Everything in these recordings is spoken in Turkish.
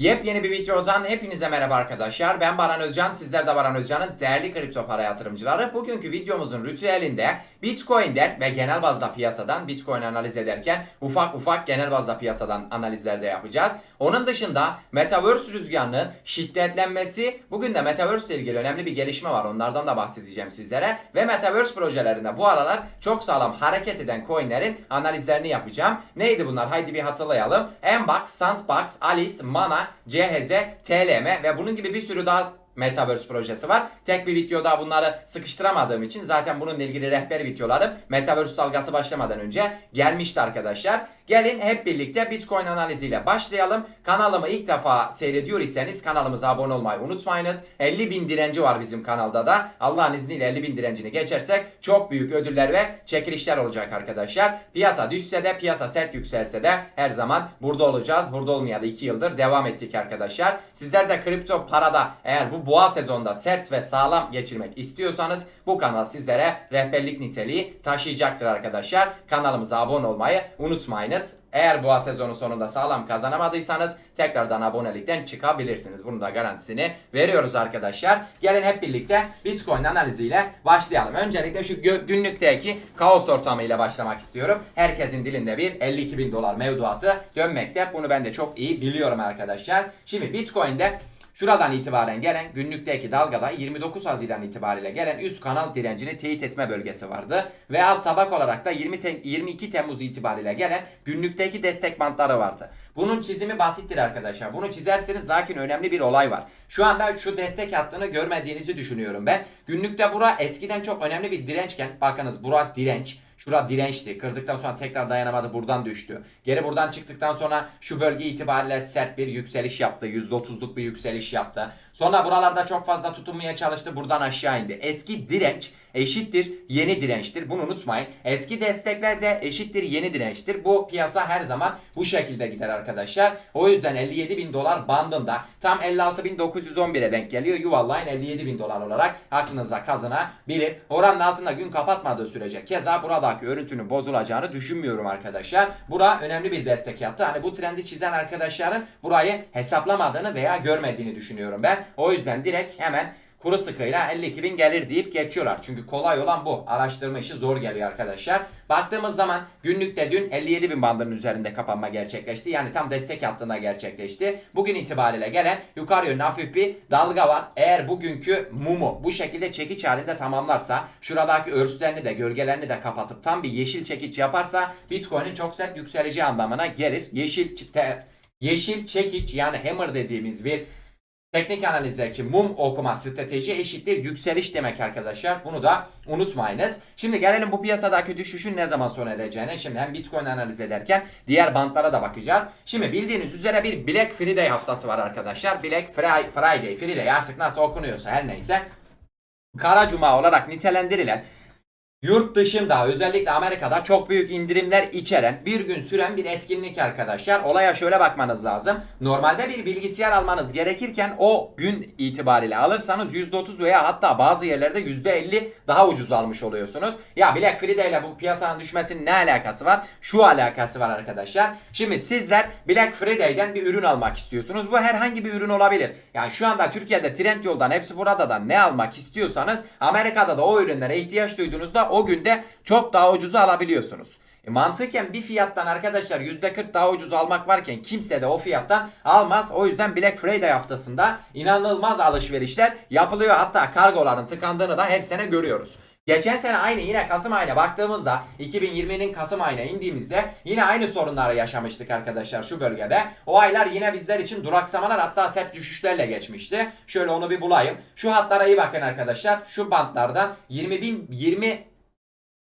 Yepyeni bir videodan hepinize merhaba arkadaşlar. Ben Baran Özcan, sizler de Baran Özcan'ın değerli kripto para yatırımcıları. Bugünkü videomuzun ritüelinde Bitcoin'den ve genel bazda piyasadan Bitcoin analiz ederken ufak ufak genel bazda piyasadan analizler de yapacağız. Onun dışında Metaverse rüzgarının şiddetlenmesi, bugün de Metaverse ile ilgili önemli bir gelişme var. Onlardan da bahsedeceğim sizlere. Ve Metaverse projelerinde bu aralar çok sağlam hareket eden coinlerin analizlerini yapacağım. Neydi bunlar? Haydi bir hatırlayalım. Mbox, Sandbox, Alice, Mana, CHZ, TLM ve bunun gibi bir sürü daha Metaverse projesi var. Tek bir videoda bunları sıkıştıramadığım için zaten bununla ilgili rehber videolarım Metaverse dalgası başlamadan önce gelmişti arkadaşlar. Gelin hep birlikte Bitcoin analiziyle başlayalım. Kanalımı ilk defa seyrediyor iseniz kanalımıza abone olmayı unutmayınız. 50 bin direnci var bizim kanalda da. Allah'ın izniyle 50 bin direncini geçersek çok büyük ödüller ve çekilişler olacak arkadaşlar. Piyasa düşse de piyasa sert yükselse de her zaman burada olacağız. Burada olmaya da 2 yıldır devam ettik arkadaşlar. Sizler de kripto parada eğer bu boğa sezonda sert ve sağlam geçirmek istiyorsanız bu kanal sizlere rehberlik niteliği taşıyacaktır arkadaşlar. Kanalımıza abone olmayı unutmayınız. Eğer boğa sezonu sonunda sağlam kazanamadıysanız tekrardan abonelikten çıkabilirsiniz. Bunun da garantisini veriyoruz arkadaşlar. Gelin hep birlikte Bitcoin analiziyle başlayalım. Öncelikle şu günlükteki kaos ortamıyla başlamak istiyorum. Herkesin dilinde bir 52 bin dolar mevduatı dönmekte. Bunu ben de çok iyi biliyorum arkadaşlar. Şimdi Bitcoin'de Şuradan itibaren gelen günlükteki dalgada 29 Haziran itibariyle gelen üst kanal direncini teyit etme bölgesi vardı. Ve alt tabak olarak da 20 Tem- 22 Temmuz itibariyle gelen günlükteki destek bantları vardı. Bunun çizimi basittir arkadaşlar. Bunu çizerseniz lakin önemli bir olay var. Şu anda şu destek hattını görmediğinizi düşünüyorum ben. Günlükte bura eskiden çok önemli bir dirençken bakınız bura direnç. Şura dirençti. Kırdıktan sonra tekrar dayanamadı. Buradan düştü. Geri buradan çıktıktan sonra şu bölge itibariyle sert bir yükseliş yaptı. %30'luk bir yükseliş yaptı. Sonra buralarda çok fazla tutunmaya çalıştı. Buradan aşağı indi. Eski direnç eşittir yeni dirençtir. Bunu unutmayın. Eski destekler de eşittir yeni dirençtir. Bu piyasa her zaman bu şekilde gider arkadaşlar. O yüzden 57 bin dolar bandında tam 56.911'e denk geliyor. Yuvarlayın 57 bin dolar olarak aklınıza kazanabilir. Oranın altında gün kapatmadığı sürece keza buradaki örüntünün bozulacağını düşünmüyorum arkadaşlar. Bura önemli bir destek yaptı. Hani bu trendi çizen arkadaşların burayı hesaplamadığını veya görmediğini düşünüyorum ben. O yüzden direkt hemen kuru sıkıyla 52 bin gelir deyip geçiyorlar. Çünkü kolay olan bu. Araştırma işi zor geliyor arkadaşlar. Baktığımız zaman günlükte dün 57 bin bandının üzerinde kapanma gerçekleşti. Yani tam destek hattında gerçekleşti. Bugün itibariyle gelen yukarı yönlü hafif bir dalga var. Eğer bugünkü mumu bu şekilde çekiç halinde tamamlarsa şuradaki örslerini de gölgelerini de kapatıp tam bir yeşil çekiç yaparsa Bitcoin'in çok sert yükseleceği anlamına gelir. Yeşil yeşil çekiç yani hammer dediğimiz bir Teknik analizdeki mum okuma strateji eşittir yükseliş demek arkadaşlar. Bunu da unutmayınız. Şimdi gelelim bu piyasadaki düşüşün ne zaman sona ereceğine. Şimdi hem Bitcoin analiz ederken diğer bantlara da bakacağız. Şimdi bildiğiniz üzere bir Black Friday haftası var arkadaşlar. Black Fri- Friday, Friday artık nasıl okunuyorsa her neyse. Kara Cuma olarak nitelendirilen Yurt dışında özellikle Amerika'da çok büyük indirimler içeren bir gün süren bir etkinlik arkadaşlar. Olaya şöyle bakmanız lazım. Normalde bir bilgisayar almanız gerekirken o gün itibariyle alırsanız %30 veya hatta bazı yerlerde %50 daha ucuz almış oluyorsunuz. Ya Black Friday ile bu piyasanın düşmesinin ne alakası var? Şu alakası var arkadaşlar. Şimdi sizler Black Friday'den bir ürün almak istiyorsunuz. Bu herhangi bir ürün olabilir. Yani şu anda Türkiye'de Trendyol'dan hepsi burada da ne almak istiyorsanız Amerika'da da o ürünlere ihtiyaç duyduğunuzda o günde çok daha ucuza alabiliyorsunuz. E mantıken bir fiyattan arkadaşlar %40 daha ucuz almak varken kimse de o fiyattan almaz. O yüzden Black Friday haftasında inanılmaz alışverişler yapılıyor. Hatta kargoların tıkandığını da her sene görüyoruz. Geçen sene aynı yine Kasım ayına baktığımızda 2020'nin Kasım ayına indiğimizde yine aynı sorunları yaşamıştık arkadaşlar şu bölgede. O aylar yine bizler için duraksamalar hatta sert düşüşlerle geçmişti. Şöyle onu bir bulayım. Şu hatlara iyi bakın arkadaşlar. Şu bantlardan 20 bin 20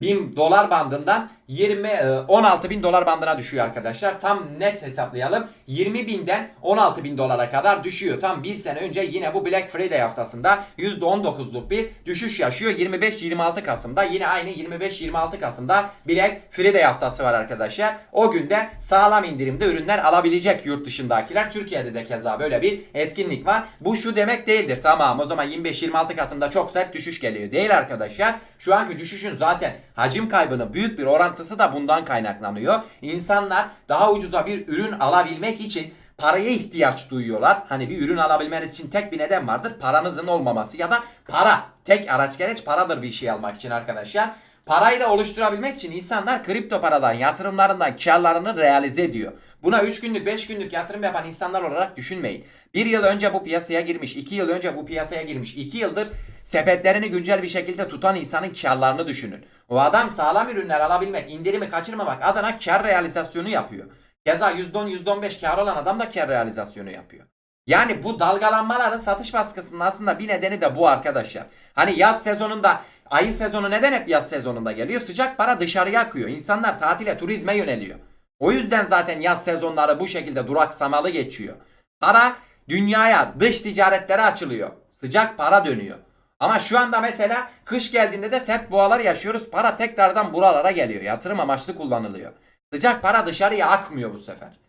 bin dolar bandından 20 e, 16 bin dolar bandına düşüyor arkadaşlar. Tam net hesaplayalım. 20 binden 16 bin dolara kadar düşüyor. Tam bir sene önce yine bu Black Friday haftasında %19'luk bir düşüş yaşıyor. 25-26 Kasım'da yine aynı 25-26 Kasım'da Black Friday haftası var arkadaşlar. O günde sağlam indirimde ürünler alabilecek yurt dışındakiler. Türkiye'de de keza böyle bir etkinlik var. Bu şu demek değildir. Tamam o zaman 25-26 Kasım'da çok sert düşüş geliyor. Değil arkadaşlar. Şu anki düşüşün zaten hacim kaybının büyük bir orantısı da bundan kaynaklanıyor. İnsanlar daha ucuza bir ürün alabilmek için paraya ihtiyaç duyuyorlar. Hani bir ürün alabilmeniz için tek bir neden vardır. Paranızın olmaması ya da para. Tek araç gereç paradır bir şey almak için arkadaşlar. Parayı da oluşturabilmek için insanlar kripto paradan, yatırımlarından karlarını realize ediyor. Buna 3 günlük, 5 günlük yatırım yapan insanlar olarak düşünmeyin. 1 yıl önce bu piyasaya girmiş, 2 yıl önce bu piyasaya girmiş, 2 yıldır sepetlerini güncel bir şekilde tutan insanın karlarını düşünün. O adam sağlam ürünler alabilmek, indirimi kaçırmamak adına kar realizasyonu yapıyor. Keza %10, %15 kar olan adam da kar realizasyonu yapıyor. Yani bu dalgalanmaların satış baskısının aslında bir nedeni de bu arkadaşlar. Hani yaz sezonunda ayın sezonu neden hep yaz sezonunda geliyor? Sıcak para dışarıya akıyor. İnsanlar tatile, turizme yöneliyor. O yüzden zaten yaz sezonları bu şekilde duraksamalı geçiyor. Para dünyaya, dış ticaretlere açılıyor. Sıcak para dönüyor. Ama şu anda mesela kış geldiğinde de sert boğalar yaşıyoruz. Para tekrardan buralara geliyor. Yatırım amaçlı kullanılıyor. Sıcak para dışarıya akmıyor bu sefer.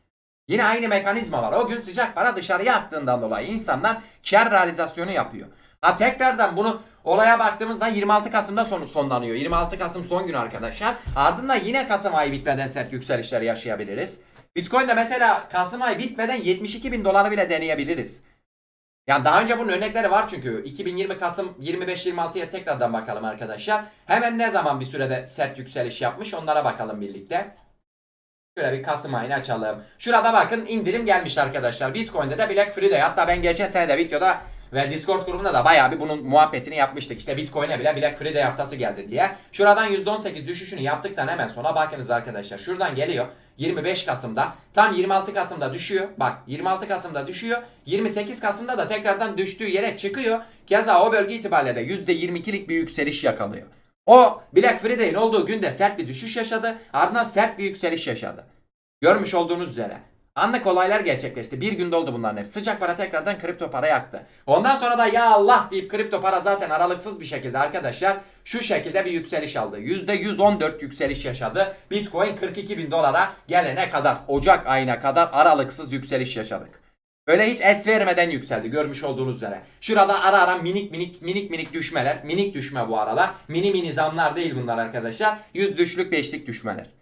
Yine aynı mekanizma var. O gün sıcak para dışarıya attığından dolayı insanlar kar realizasyonu yapıyor. Ha tekrardan bunu olaya baktığımızda 26 Kasım'da sonu sonlanıyor. 26 Kasım son gün arkadaşlar. Ardından yine Kasım ayı bitmeden sert yükselişler yaşayabiliriz. Bitcoin'de mesela Kasım ayı bitmeden 72 bin doları bile deneyebiliriz. Yani daha önce bunun örnekleri var çünkü 2020 Kasım 25-26'ya tekrardan bakalım arkadaşlar. Hemen ne zaman bir sürede sert yükseliş yapmış onlara bakalım birlikte. Şöyle bir Kasım ayını açalım. Şurada bakın indirim gelmiş arkadaşlar. Bitcoin'de de Black Friday. Hatta ben geçen sene de videoda ve Discord grubunda da bayağı bir bunun muhabbetini yapmıştık. İşte Bitcoin'e bile Black Friday haftası geldi diye. Şuradan %18 düşüşünü yaptıktan hemen sonra bakınız arkadaşlar. Şuradan geliyor. 25 Kasım'da. Tam 26 Kasım'da düşüyor. Bak 26 Kasım'da düşüyor. 28 Kasım'da da tekrardan düştüğü yere çıkıyor. Keza o bölge itibariyle de %22'lik bir yükseliş yakalıyor. O Black Friday'in olduğu günde sert bir düşüş yaşadı. Ardından sert bir yükseliş yaşadı. Görmüş olduğunuz üzere. Anlık olaylar gerçekleşti. Bir günde oldu bunların hepsi. Sıcak para tekrardan kripto para yaktı. Ondan sonra da ya Allah deyip kripto para zaten aralıksız bir şekilde arkadaşlar şu şekilde bir yükseliş aldı. %114 yükseliş yaşadı. Bitcoin 42 bin dolara gelene kadar Ocak ayına kadar aralıksız yükseliş yaşadık. Öyle hiç es vermeden yükseldi görmüş olduğunuz üzere. Şurada ara ara minik minik minik minik düşmeler. Minik düşme bu aralar. Mini mini zamlar değil bunlar arkadaşlar. Yüz düşlük beşlik düşmeler.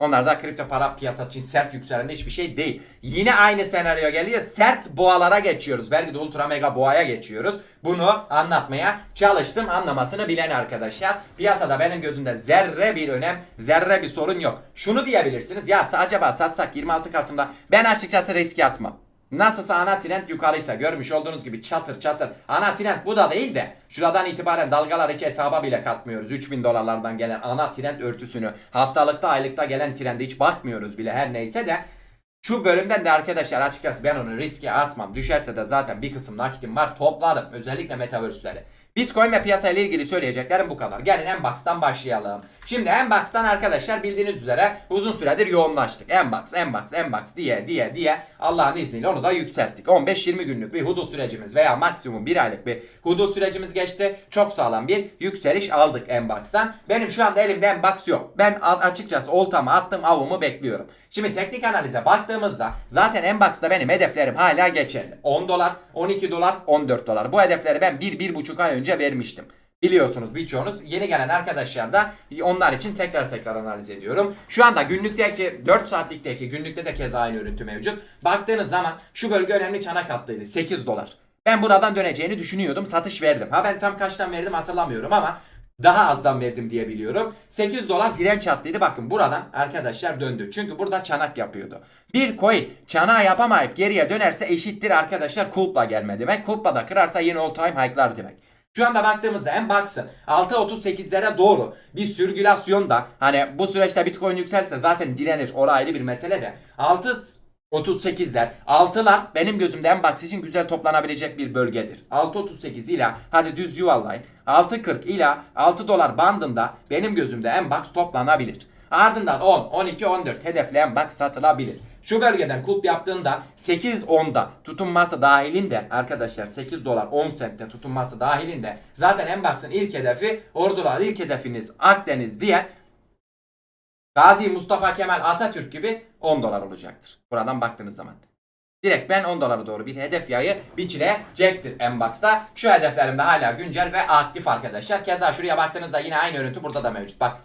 Onlar da kripto para piyasası için sert yükselende hiçbir şey değil. Yine aynı senaryo geliyor. Sert boğalara geçiyoruz. Belki de ultra mega boğaya geçiyoruz. Bunu anlatmaya çalıştım. Anlamasını bilen arkadaşlar. Piyasada benim gözümde zerre bir önem, zerre bir sorun yok. Şunu diyebilirsiniz. Ya acaba satsak 26 Kasım'da ben açıkçası riske atmam. Nasılsa ana trend yukarıysa görmüş olduğunuz gibi çatır çatır. Ana trend bu da değil de şuradan itibaren dalgalar hiç hesaba bile katmıyoruz. 3000 dolarlardan gelen ana trend örtüsünü haftalıkta aylıkta gelen trende hiç bakmıyoruz bile her neyse de şu bölümden de arkadaşlar açıkçası ben onu riske atmam. Düşerse de zaten bir kısım nakitim var topladım özellikle metaverse'leri. Bitcoin ve piyasa ile ilgili söyleyeceklerim bu kadar. Gelin Mbox'tan başlayalım. Şimdi Mbox'tan arkadaşlar bildiğiniz üzere uzun süredir yoğunlaştık. Mbox, Mbox, Mbox diye diye diye Allah'ın izniyle onu da yükselttik. 15-20 günlük bir hudu sürecimiz veya maksimum bir aylık bir hudu sürecimiz geçti. Çok sağlam bir yükseliş aldık Mbox'tan. Benim şu anda elimde Mbox yok. Ben açıkçası oltamı attım avumu bekliyorum. Şimdi teknik analize baktığımızda zaten Mbox'ta benim hedeflerim hala geçerli. 10 dolar, 12 dolar, 14 dolar. Bu hedefleri ben 1-1,5 ay önce vermiştim. Biliyorsunuz birçoğunuz yeni gelen arkadaşlar da onlar için tekrar tekrar analiz ediyorum. Şu anda günlükteki 4 saatlikteki günlükte de keza aynı örüntü mevcut. Baktığınız zaman şu bölge önemli çanak hattıydı 8 dolar. Ben buradan döneceğini düşünüyordum satış verdim. Ha ben tam kaçtan verdim hatırlamıyorum ama daha azdan verdim diye biliyorum. 8 dolar direnç hattıydı. Bakın buradan arkadaşlar döndü. Çünkü burada çanak yapıyordu. Bir coin çanağı yapamayıp geriye dönerse eşittir arkadaşlar kulpla gelme demek. Kulpla da kırarsa yeni all time high'lar demek. Şu anda baktığımızda en baksın 6.38'lere doğru bir sürgülasyon da hani bu süreçte Bitcoin yükselse zaten direnir. O ayrı bir mesele de. 6 38'ler, 6'lar benim gözümde en box için güzel toplanabilecek bir bölgedir. 6.38 ile hadi düz yuvarlayın. 6.40 ile 6 dolar bandında benim gözümde en box toplanabilir. Ardından 10, 12, 14 hedefli en box satılabilir. Şu bölgeden kulp yaptığında 8-10'da tutunması dahilinde arkadaşlar 8 dolar 10 sentte tutunması dahilinde zaten en box'ın ilk hedefi ordular ilk hedefiniz Akdeniz diye Gazi Mustafa Kemal Atatürk gibi 10 dolar olacaktır. Buradan baktığınız zaman. Direkt ben 10 dolara doğru bir hedef yayı biçilecektir Mbox'ta. Şu hedeflerim de hala güncel ve aktif arkadaşlar. Keza şuraya baktığınızda yine aynı örüntü burada da mevcut. Bak.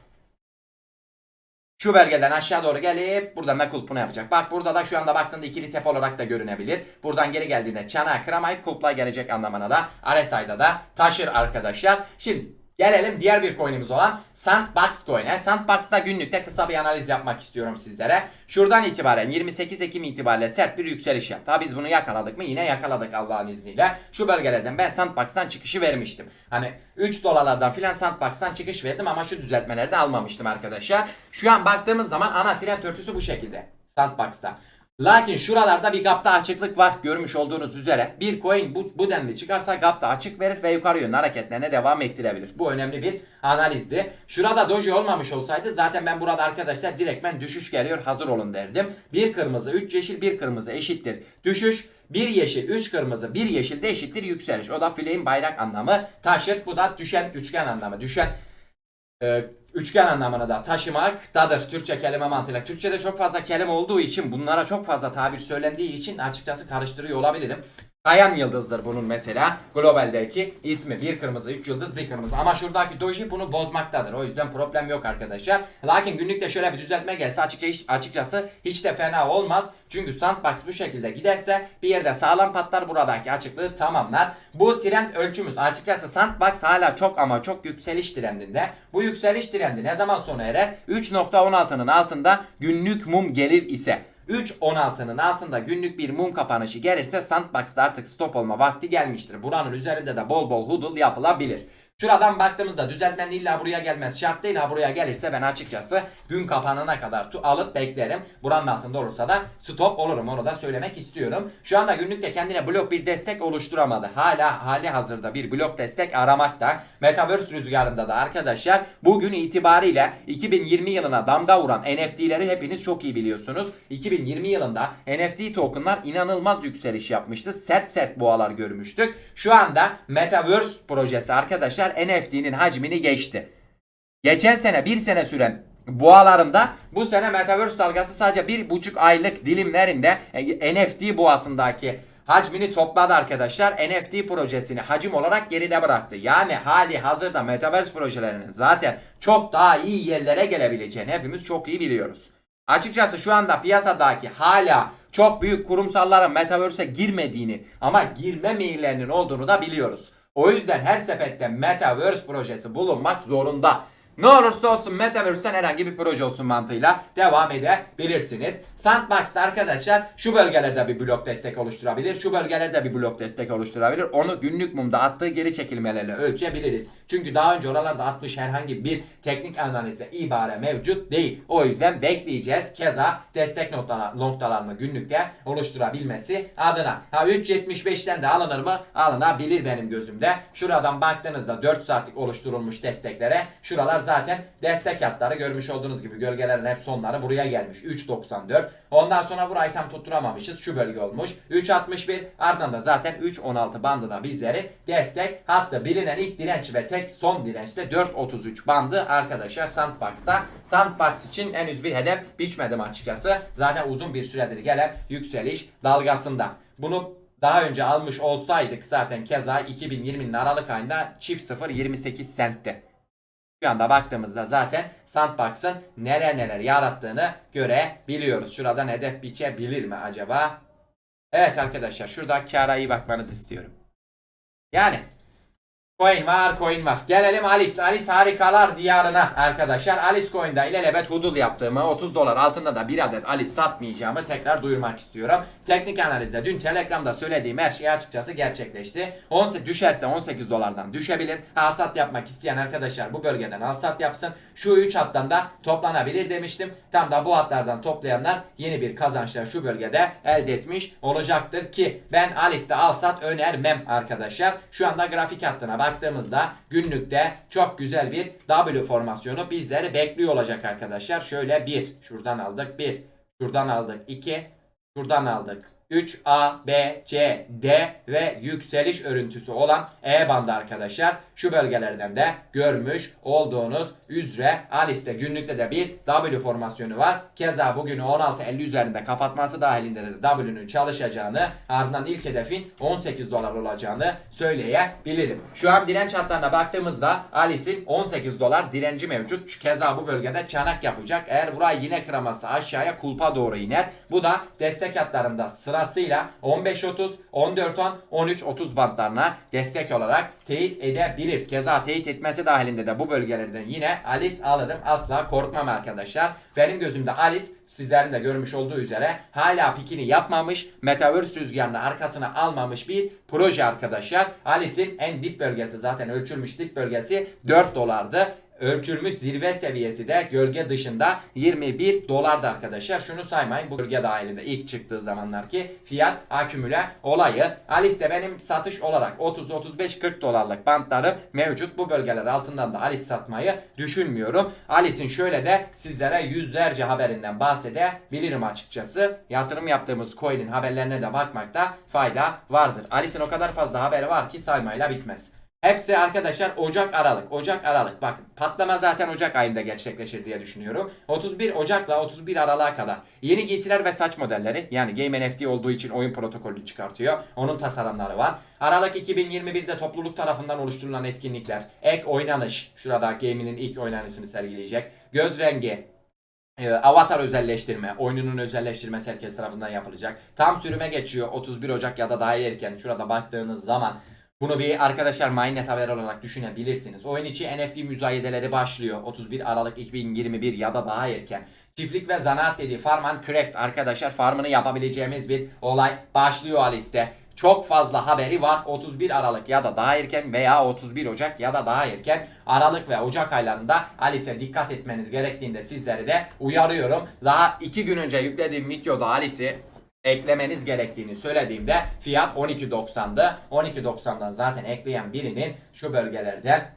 Şu bölgeden aşağı doğru gelip buradan da kulpunu yapacak. Bak burada da şu anda baktığında ikili tepe olarak da görünebilir. Buradan geri geldiğinde çanağı kıramayıp kulpla gelecek anlamına da RSI'da da taşır arkadaşlar. Şimdi Gelelim diğer bir coin'imiz olan Sandbox coin'e. Sandbox'ta günlükte kısa bir analiz yapmak istiyorum sizlere. Şuradan itibaren 28 Ekim itibariyle sert bir yükseliş yaptı. Ha biz bunu yakaladık mı? Yine yakaladık Allah'ın izniyle. Şu bölgelerden ben Sandbox'tan çıkışı vermiştim. Hani 3 dolarlardan filan Sandbox'tan çıkış verdim ama şu düzeltmeleri de almamıştım arkadaşlar. Şu an baktığımız zaman ana trend örtüsü bu şekilde. Sandbox'ta. Lakin şuralarda bir gapta açıklık var görmüş olduğunuz üzere. Bir coin bu, bu denli çıkarsa gapta açık verir ve yukarı yönlü hareketlerine devam ettirebilir. Bu önemli bir analizdi. Şurada doji olmamış olsaydı zaten ben burada arkadaşlar direktmen düşüş geliyor hazır olun derdim. Bir kırmızı, üç yeşil, bir kırmızı eşittir. Düşüş, bir yeşil, üç kırmızı, bir yeşil de eşittir yükseliş. O da fileğin bayrak anlamı taşır. Bu da düşen üçgen anlamı. Düşen e, üçgen anlamına da taşımaktadır. Türkçe kelime mantığıyla. Türkçe'de çok fazla kelime olduğu için bunlara çok fazla tabir söylendiği için açıkçası karıştırıyor olabilirim. Kayan yıldızdır bunun mesela globaldeki ismi. Bir kırmızı, üç yıldız, bir kırmızı. Ama şuradaki doji bunu bozmaktadır. O yüzden problem yok arkadaşlar. Lakin günlükte şöyle bir düzeltme gelse açıkça, açıkçası hiç de fena olmaz. Çünkü sandbox bu şekilde giderse bir yerde sağlam patlar buradaki açıklığı tamamlar. Bu trend ölçümüz. Açıkçası sandbox hala çok ama çok yükseliş trendinde. Bu yükseliş trendi ne zaman sona erer? 3.16'nın altında günlük mum gelir ise 3.16'nın altında günlük bir mum kapanışı gelirse Sandbox'ta artık stop olma vakti gelmiştir. Buranın üzerinde de bol bol hodl yapılabilir. Şuradan baktığımızda düzeltmenin illa buraya gelmez şart değil ha buraya gelirse ben açıkçası gün kapanana kadar alıp beklerim. Buranın altında olursa da stop olurum onu da söylemek istiyorum. Şu anda günlükte kendine blok bir destek oluşturamadı. Hala hali hazırda bir blok destek aramakta. Metaverse rüzgarında da arkadaşlar bugün itibariyle 2020 yılına damga vuran NFT'leri hepiniz çok iyi biliyorsunuz. 2020 yılında NFT tokenlar inanılmaz yükseliş yapmıştı. Sert sert boğalar görmüştük. Şu anda Metaverse projesi arkadaşlar NFT'nin hacmini geçti. Geçen sene bir sene süren boğalarında bu sene Metaverse dalgası sadece bir buçuk aylık dilimlerinde e, NFT boğasındaki hacmini topladı arkadaşlar. NFT projesini hacim olarak geride bıraktı. Yani hali hazırda Metaverse projelerinin zaten çok daha iyi yerlere gelebileceğini hepimiz çok iyi biliyoruz. Açıkçası şu anda piyasadaki hala çok büyük kurumsalların Metaverse'e girmediğini ama girme meyillerinin olduğunu da biliyoruz. O yüzden her sepette Metaverse projesi bulunmak zorunda. Ne olursa olsun Metaverse'ten herhangi bir proje olsun mantığıyla devam edebilirsiniz. Sandbox'ta arkadaşlar şu bölgelerde bir blok destek oluşturabilir. Şu bölgelerde bir blok destek oluşturabilir. Onu günlük mumda attığı geri çekilmelerle ölçebiliriz. Çünkü daha önce oralarda atmış herhangi bir teknik analize ibare mevcut değil. O yüzden bekleyeceğiz. Keza destek noktalar, noktalarını günlükte oluşturabilmesi adına. Ha 3.75'ten de alınır mı? Alınabilir benim gözümde. Şuradan baktığınızda 4 saatlik oluşturulmuş desteklere şuralar zaten destek hatları görmüş olduğunuz gibi gölgelerin hep sonları buraya gelmiş. 3.94. Ondan sonra burayı tam tutturamamışız. Şu bölge olmuş. 3.61 ardından da zaten 3.16 bandı da bizleri destek hattı. Bilinen ilk direnç ve tek son direnç de 4.33 bandı arkadaşlar Sandbox'ta. Sandbox için henüz bir hedef biçmedim açıkçası. Zaten uzun bir süredir gelen yükseliş dalgasında. Bunu daha önce almış olsaydık zaten keza 2020'nin Aralık ayında çift 0 28 sentti. Şu anda baktığımızda zaten Sandbox'ın neler neler yarattığını görebiliyoruz. Şuradan hedef biçebilir mi acaba? Evet arkadaşlar şurada kâra iyi bakmanızı istiyorum. Yani Coin var, coin var. Gelelim Alice. Alice harikalar diyarına arkadaşlar. Alice Coin'da ilelebet hudul yaptığımı 30 dolar altında da bir adet Alice satmayacağımı tekrar duyurmak istiyorum. Teknik analizde dün Telegram'da söylediğim her şey açıkçası gerçekleşti. 18 düşerse 18 dolardan düşebilir. Alsat yapmak isteyen arkadaşlar bu bölgeden alsat yapsın. Şu 3 hattan da toplanabilir demiştim. Tam da bu hatlardan toplayanlar yeni bir kazançlar şu bölgede elde etmiş olacaktır ki ben Alice'de alsat önermem arkadaşlar. Şu anda grafik hattına baktığımızda günlükte çok güzel bir W formasyonu bizleri bekliyor olacak arkadaşlar. Şöyle bir şuradan aldık bir şuradan aldık iki şuradan aldık 3A, B, C, D ve yükseliş örüntüsü olan E bandı arkadaşlar. Şu bölgelerden de görmüş olduğunuz üzere Alice'de günlükte de bir W formasyonu var. Keza bugünü 16.50 üzerinde kapatması dahilinde de W'nün çalışacağını ardından ilk hedefin 18 dolar olacağını söyleyebilirim. Şu an direnç hatlarına baktığımızda Alice'in 18 dolar direnci mevcut. Keza bu bölgede çanak yapacak. Eğer burayı yine kıraması aşağıya kulpa doğru iner. Bu da destek hatlarında sırasıyla 15.30, 14.10, 13.30 bantlarına destek olarak teyit edebilir. Keza teyit etmesi dahilinde de bu bölgelerden yine Alice alırım. Asla korkmam arkadaşlar. Benim gözümde Alice sizlerin de görmüş olduğu üzere hala pikini yapmamış, Metaverse rüzgarını arkasına almamış bir proje arkadaşlar. Alice'in en dip bölgesi zaten ölçülmüş dip bölgesi 4 dolardı. Ölçülmüş zirve seviyesi de gölge dışında 21 dolardı arkadaşlar. Şunu saymayın bu gölge dahilinde ilk çıktığı zamanlar ki fiyat akümüle olayı. Alice'de benim satış olarak 30, 35, 40 dolarlık bantları mevcut. Bu bölgeler altından da Alice satmayı düşünmüyorum. Alice'in şöyle de sizlere yüzlerce haberinden bahsedebilirim açıkçası. Yatırım yaptığımız coin'in haberlerine de bakmakta fayda vardır. Alice'in o kadar fazla haberi var ki saymayla bitmez. Hepsi arkadaşlar Ocak Aralık. Ocak Aralık. Bakın patlama zaten Ocak ayında gerçekleşir diye düşünüyorum. 31 Ocak'la 31 Aralık'a kadar yeni giysiler ve saç modelleri yani Game NFT olduğu için oyun protokolü çıkartıyor. Onun tasarımları var. Aralık 2021'de topluluk tarafından oluşturulan etkinlikler. Ek oynanış. Şurada game'inin ilk oynanışını sergileyecek. Göz rengi, ee, avatar özelleştirme, oyununun özelleştirmesi herkes tarafından yapılacak. Tam sürüme geçiyor 31 Ocak ya da daha erken. Şurada baktığınız zaman bunu bir arkadaşlar Mainnet haber olarak düşünebilirsiniz. Oyun içi NFT müzayedeleri başlıyor 31 Aralık 2021 ya da daha erken. Çiftlik ve zanaat dediği Farm and Craft arkadaşlar farmını yapabileceğimiz bir olay başlıyor Alice'de. Çok fazla haberi var 31 Aralık ya da daha erken veya 31 Ocak ya da daha erken Aralık ve Ocak aylarında Alice'e dikkat etmeniz gerektiğinde sizleri de uyarıyorum. Daha 2 gün önce yüklediğim videoda Alice'i eklemeniz gerektiğini söylediğimde fiyat 12.90'dı. 12.90'dan zaten ekleyen birinin şu bölgelerden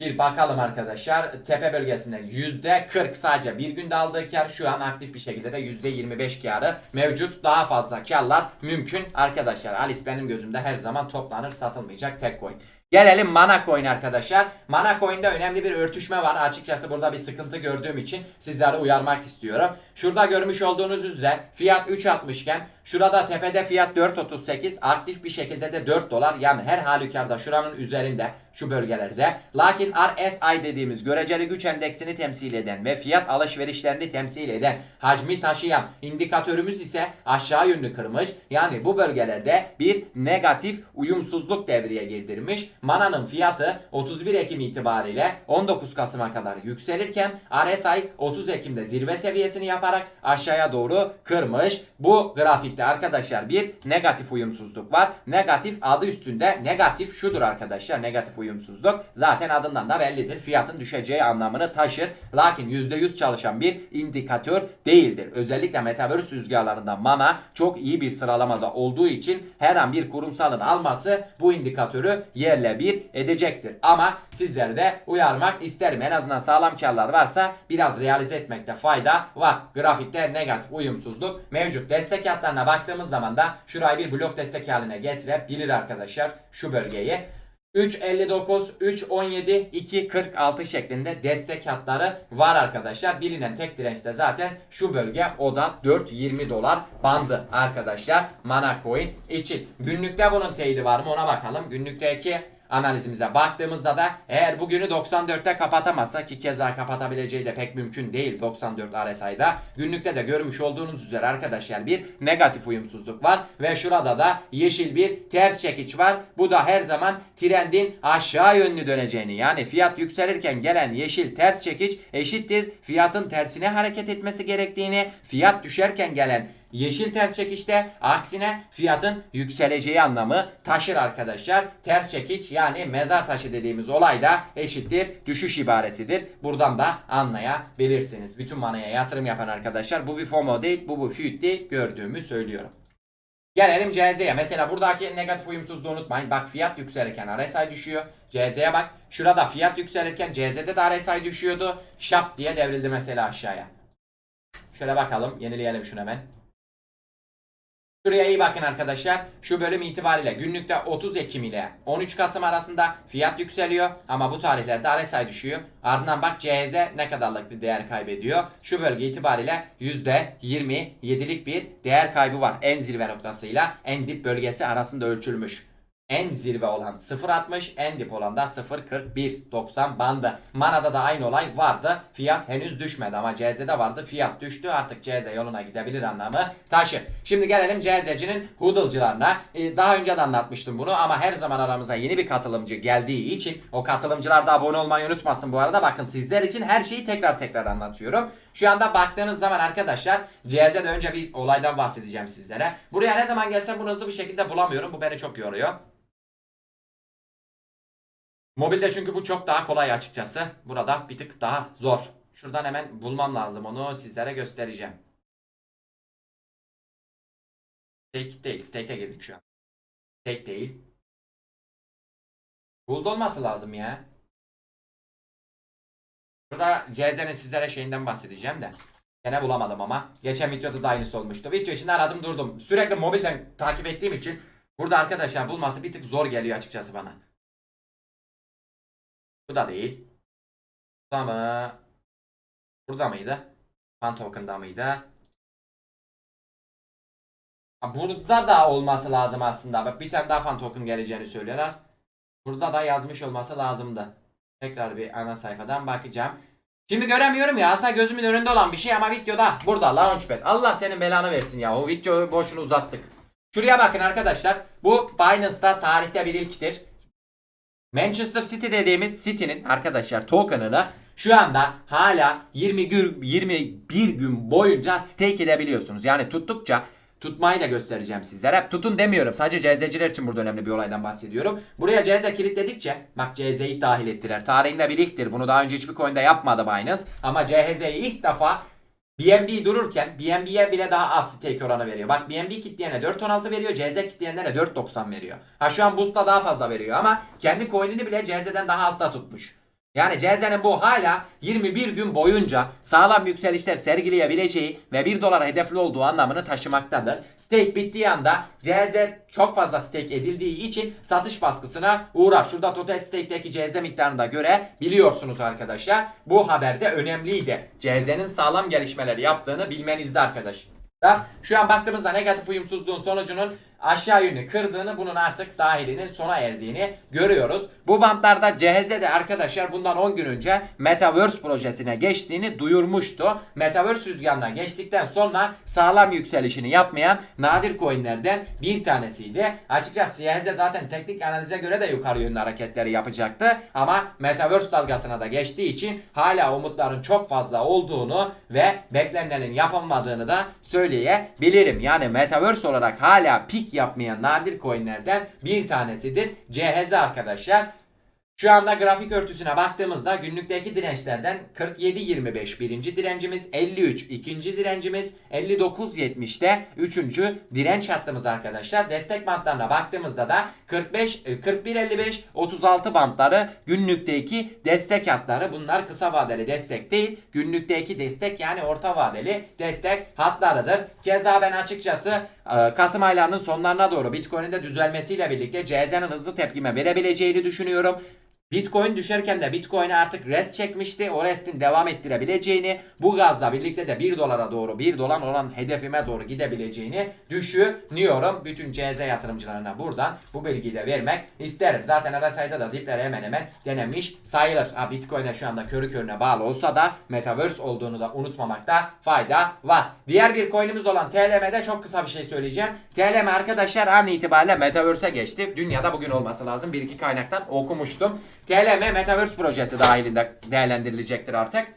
bir bakalım arkadaşlar. Tepe bölgesinden %40 sadece bir günde aldığı kar şu an aktif bir şekilde de %25 karı mevcut. Daha fazla karlar mümkün arkadaşlar. Alice benim gözümde her zaman toplanır satılmayacak tek coin. Gelelim Mana Coin arkadaşlar. Mana Coin'de önemli bir örtüşme var. Açıkçası burada bir sıkıntı gördüğüm için sizleri uyarmak istiyorum. Şurada görmüş olduğunuz üzere fiyat 3.60 iken şurada tepede fiyat 4.38 aktif bir şekilde de 4 dolar yani her halükarda şuranın üzerinde şu bölgelerde. Lakin RSI dediğimiz göreceli güç endeksini temsil eden ve fiyat alışverişlerini temsil eden hacmi taşıyan indikatörümüz ise aşağı yönlü kırmış. Yani bu bölgelerde bir negatif uyumsuzluk devreye girdirmiş. Mana'nın fiyatı 31 Ekim itibariyle 19 Kasım'a kadar yükselirken RSI 30 Ekim'de zirve seviyesini yaparak aşağıya doğru kırmış. Bu grafikte arkadaşlar bir negatif uyumsuzluk var. Negatif adı üstünde negatif şudur arkadaşlar. Negatif uyumsuzluk zaten adından da bellidir. Fiyatın düşeceği anlamını taşır. Lakin %100 çalışan bir indikatör değildir. Özellikle Metaverse rüzgarlarında Mana çok iyi bir sıralamada olduğu için her an bir kurumsalın alması bu indikatörü yerle bir edecektir. Ama sizleri de uyarmak isterim. En azından sağlam karlar varsa biraz realize etmekte fayda var. Grafikte negatif uyumsuzluk mevcut. Destek hatlarına baktığımız zaman da şurayı bir blok destek haline getirebilir arkadaşlar şu bölgeyi. 3.59, 3.17, 2.46 şeklinde destek hatları var arkadaşlar. Bilinen tek direnç de zaten şu bölge o da 4.20 dolar bandı arkadaşlar. Mana Coin için. Günlükte bunun teyidi var mı ona bakalım. Günlükteki analizimize baktığımızda da eğer bugünü 94'te kapatamazsa ki keza kapatabileceği de pek mümkün değil 94 RSI'da. Günlükte de görmüş olduğunuz üzere arkadaşlar bir negatif uyumsuzluk var ve şurada da yeşil bir ters çekiç var. Bu da her zaman trendin aşağı yönlü döneceğini yani fiyat yükselirken gelen yeşil ters çekiç eşittir fiyatın tersine hareket etmesi gerektiğini, fiyat düşerken gelen Yeşil ters çekişte aksine fiyatın yükseleceği anlamı taşır arkadaşlar. Ters çekiç yani mezar taşı dediğimiz olay da eşittir düşüş ibaresidir. Buradan da anlayabilirsiniz. Bütün manaya yatırım yapan arkadaşlar bu bir FOMO değil bu bu FUT değil gördüğümü söylüyorum. Gelelim CZ'ye. Mesela buradaki negatif uyumsuzluğu unutmayın. Bak fiyat yükselirken RSI düşüyor. CZ'ye bak. Şurada fiyat yükselirken CZ'de de RSI düşüyordu. Şap diye devrildi mesela aşağıya. Şöyle bakalım. Yenileyelim şunu hemen. Şuraya iyi bakın arkadaşlar. Şu bölüm itibariyle günlükte 30 Ekim ile 13 Kasım arasında fiyat yükseliyor. Ama bu tarihlerde RSI düşüyor. Ardından bak CHZ ne kadarlık bir değer kaybediyor. Şu bölge itibariyle %27'lik bir değer kaybı var. En zirve noktasıyla en dip bölgesi arasında ölçülmüş. En zirve olan 0.60, en dip olan da 0.41.90 bandı. Manada da aynı olay vardı. Fiyat henüz düşmedi ama CZ'de vardı. Fiyat düştü. Artık CZ yoluna gidebilir anlamı taşı. Şimdi gelelim CZ'cinin hudılcılarına. Ee, daha önce de anlatmıştım bunu ama her zaman aramıza yeni bir katılımcı geldiği için o katılımcılar da abone olmayı unutmasın bu arada. Bakın sizler için her şeyi tekrar tekrar anlatıyorum. Şu anda baktığınız zaman arkadaşlar CZ'de önce bir olaydan bahsedeceğim sizlere. Buraya ne zaman gelsem bunu hızlı bir şekilde bulamıyorum. Bu beni çok yoruyor. Mobilde çünkü bu çok daha kolay açıkçası. Burada bir tık daha zor. Şuradan hemen bulmam lazım onu sizlere göstereceğim. Stake değil. Stake'e girdik şu an. Stake değil. Buldu olması lazım ya. Burada CZ'nin sizlere şeyinden bahsedeceğim de. Gene bulamadım ama. Geçen videoda da aynısı olmuştu. Video için aradım durdum. Sürekli mobilden takip ettiğim için burada arkadaşlar bulması bir tık zor geliyor açıkçası bana. Bu da değil. Bu da mı? Burada mıydı? Fan token'da mıydı? Burada da olması lazım aslında. Bak bir tane daha fan token geleceğini söylüyorlar. Burada da yazmış olması lazımdı. Tekrar bir ana sayfadan bakacağım. Şimdi göremiyorum ya aslında gözümün önünde olan bir şey ama videoda burada Launchpad. Allah senin belanı versin ya o videoyu boşuna uzattık. Şuraya bakın arkadaşlar. Bu Binance'da tarihte bir ilktir. Manchester City dediğimiz City'nin arkadaşlar token'ını şu anda hala 20 gün 21 gün boyunca stake edebiliyorsunuz. Yani tuttukça tutmayı da göstereceğim sizlere. Tutun demiyorum. Sadece CZ'ciler için burada önemli bir olaydan bahsediyorum. Buraya CZ kilitledikçe bak CZ'yi dahil ettiler. Tarihinde bir ilktir. Bunu daha önce hiçbir coin'de yapmadı Binance. Ama CHZ'yi ilk defa BNB dururken BNB'ye bile daha az stake oranı veriyor. Bak BNB kitleyene 4.16 veriyor. CZ kitleyenlere 4.90 veriyor. Ha şu an Boost'la daha fazla veriyor ama kendi coin'ini bile CZ'den daha altta tutmuş. Yani CZ'nin bu hala 21 gün boyunca sağlam yükselişler sergileyebileceği ve 1 dolar hedefli olduğu anlamını taşımaktadır. Stake bittiği anda CZ çok fazla stake edildiği için satış baskısına uğrar. Şurada total stake'deki CZ miktarını da görebiliyorsunuz arkadaşlar. Bu haber de önemliydi. CZ'nin sağlam gelişmeler yaptığını bilmenizde arkadaşlar da şu an baktığımızda negatif uyumsuzluğun sonucunun aşağı yönlü kırdığını bunun artık dahilinin sona erdiğini görüyoruz. Bu bantlarda CHZ de arkadaşlar bundan 10 gün önce Metaverse projesine geçtiğini duyurmuştu. Metaverse rüzgarına geçtikten sonra sağlam yükselişini yapmayan nadir coinlerden bir tanesiydi. Açıkçası CHZ zaten teknik analize göre de yukarı yönlü hareketleri yapacaktı. Ama Metaverse dalgasına da geçtiği için hala umutların çok fazla olduğunu ve beklenenin yapılmadığını da söyleyebilirim. Yani Metaverse olarak hala pik yapmayan nadir coinlerden bir tanesidir. CHZ arkadaşlar. Şu anda grafik örtüsüne baktığımızda günlükteki dirençlerden 47.25 birinci direncimiz, 53 ikinci direncimiz, 59.70'te üçüncü direnç hattımız arkadaşlar. Destek bantlarına baktığımızda da 45 e, 41.55 36 bantları günlükteki destek hatları. Bunlar kısa vadeli destek değil, günlükteki destek yani orta vadeli destek hatlarıdır. Keza ben açıkçası e, Kasım aylarının sonlarına doğru Bitcoin'in de düzelmesiyle birlikte CZ'nin hızlı tepkime verebileceğini düşünüyorum. Bitcoin düşerken de Bitcoin'e artık rest çekmişti. O restin devam ettirebileceğini, bu gazla birlikte de 1 dolara doğru 1 dolar olan hedefime doğru gidebileceğini düşünüyorum. Bütün CZ yatırımcılarına buradan bu bilgiyi de vermek isterim. Zaten RSI'da da dipler hemen hemen denenmiş sayılır. Ha, Bitcoin'e şu anda körü körüne bağlı olsa da Metaverse olduğunu da unutmamakta fayda var. Diğer bir coin'imiz olan TLM'de çok kısa bir şey söyleyeceğim. TLM arkadaşlar an itibariyle Metaverse'e geçti. Dünyada bugün olması lazım. Bir iki kaynaktan okumuştum. TLM Metaverse projesi dahilinde değerlendirilecektir artık.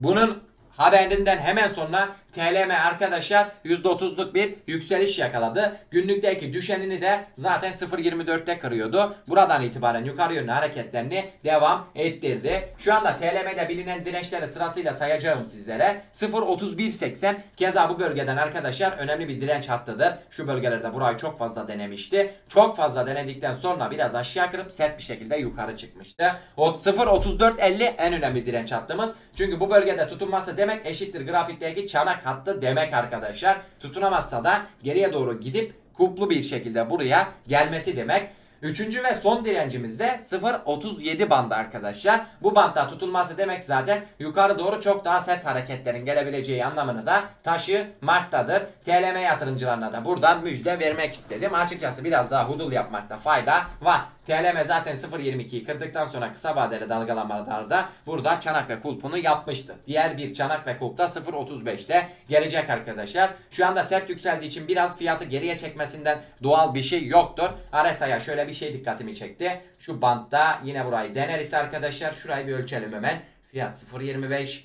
Bunun haberinden hemen sonra TLM arkadaşlar %30'luk bir yükseliş yakaladı. Günlükteki düşenini de zaten 0.24'te kırıyordu. Buradan itibaren yukarı yönlü hareketlerini devam ettirdi. Şu anda TLM'de bilinen dirençleri sırasıyla sayacağım sizlere. 0.3180 keza bu bölgeden arkadaşlar önemli bir direnç hattıdır. Şu bölgelerde burayı çok fazla denemişti. Çok fazla denedikten sonra biraz aşağı kırıp sert bir şekilde yukarı çıkmıştı. O 0.3450 en önemli direnç hattımız. Çünkü bu bölgede tutunması demek eşittir grafikteki çanak tutunacak hattı demek arkadaşlar. Tutunamazsa da geriye doğru gidip kuplu bir şekilde buraya gelmesi demek. Üçüncü ve son direncimiz de 0.37 bandı arkadaşlar. Bu bantta tutulması demek zaten yukarı doğru çok daha sert hareketlerin gelebileceği anlamını da taşımaktadır. TLM yatırımcılarına da buradan müjde vermek istedim. Açıkçası biraz daha hudul yapmakta fayda var. TLM zaten 0.22'yi kırdıktan sonra kısa vadeli dalgalanmalarda burada çanak ve kulpunu yapmıştı. Diğer bir çanak ve kulp da 0.35'te gelecek arkadaşlar. Şu anda sert yükseldiği için biraz fiyatı geriye çekmesinden doğal bir şey yoktur. RSI'ya şöyle bir şey dikkatimi çekti. Şu bantta yine burayı deneriz arkadaşlar. Şurayı bir ölçelim hemen. Fiyat 0.25.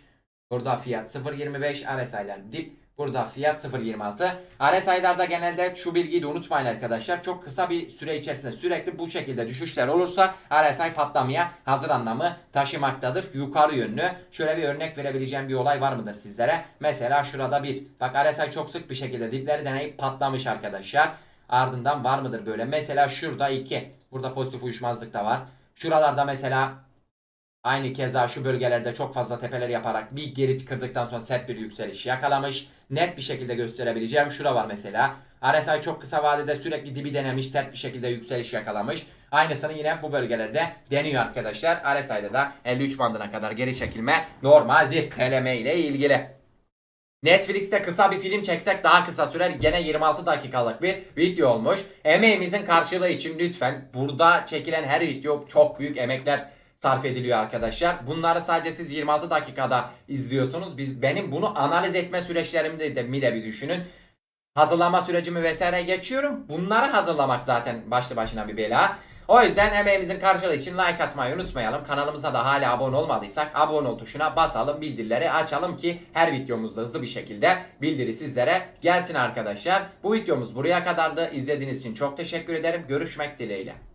Burada fiyat 0.25. RSI'ler dip. Burada fiyat 0.26. RSI'larda genelde şu bilgiyi de unutmayın arkadaşlar. Çok kısa bir süre içerisinde sürekli bu şekilde düşüşler olursa RSI patlamaya hazır anlamı taşımaktadır. Yukarı yönlü. Şöyle bir örnek verebileceğim bir olay var mıdır sizlere? Mesela şurada bir. Bak RSI çok sık bir şekilde dipleri deneyip patlamış arkadaşlar. Ardından var mıdır böyle? Mesela şurada 2. Burada pozitif uyuşmazlık da var. Şuralarda mesela Aynı keza şu bölgelerde çok fazla tepeler yaparak bir geri kırdıktan sonra sert bir yükseliş yakalamış. Net bir şekilde gösterebileceğim şura var mesela. RSI çok kısa vadede sürekli dibi denemiş sert bir şekilde yükseliş yakalamış. Aynısını yine bu bölgelerde deniyor arkadaşlar. RSI'de de 53 bandına kadar geri çekilme normaldir TLM ile ilgili. Netflix'te kısa bir film çeksek daha kısa sürer. Gene 26 dakikalık bir video olmuş. Emeğimizin karşılığı için lütfen burada çekilen her video çok büyük emekler sarf ediliyor arkadaşlar. Bunları sadece siz 26 dakikada izliyorsunuz. Biz benim bunu analiz etme süreçlerimde de mi de bir düşünün. Hazırlama sürecimi vesaire geçiyorum. Bunları hazırlamak zaten başlı başına bir bela. O yüzden emeğimizin karşılığı için like atmayı unutmayalım. Kanalımıza da hala abone olmadıysak abone ol tuşuna basalım. Bildirileri açalım ki her videomuzda hızlı bir şekilde bildiri sizlere gelsin arkadaşlar. Bu videomuz buraya kadardı. İzlediğiniz için çok teşekkür ederim. Görüşmek dileğiyle.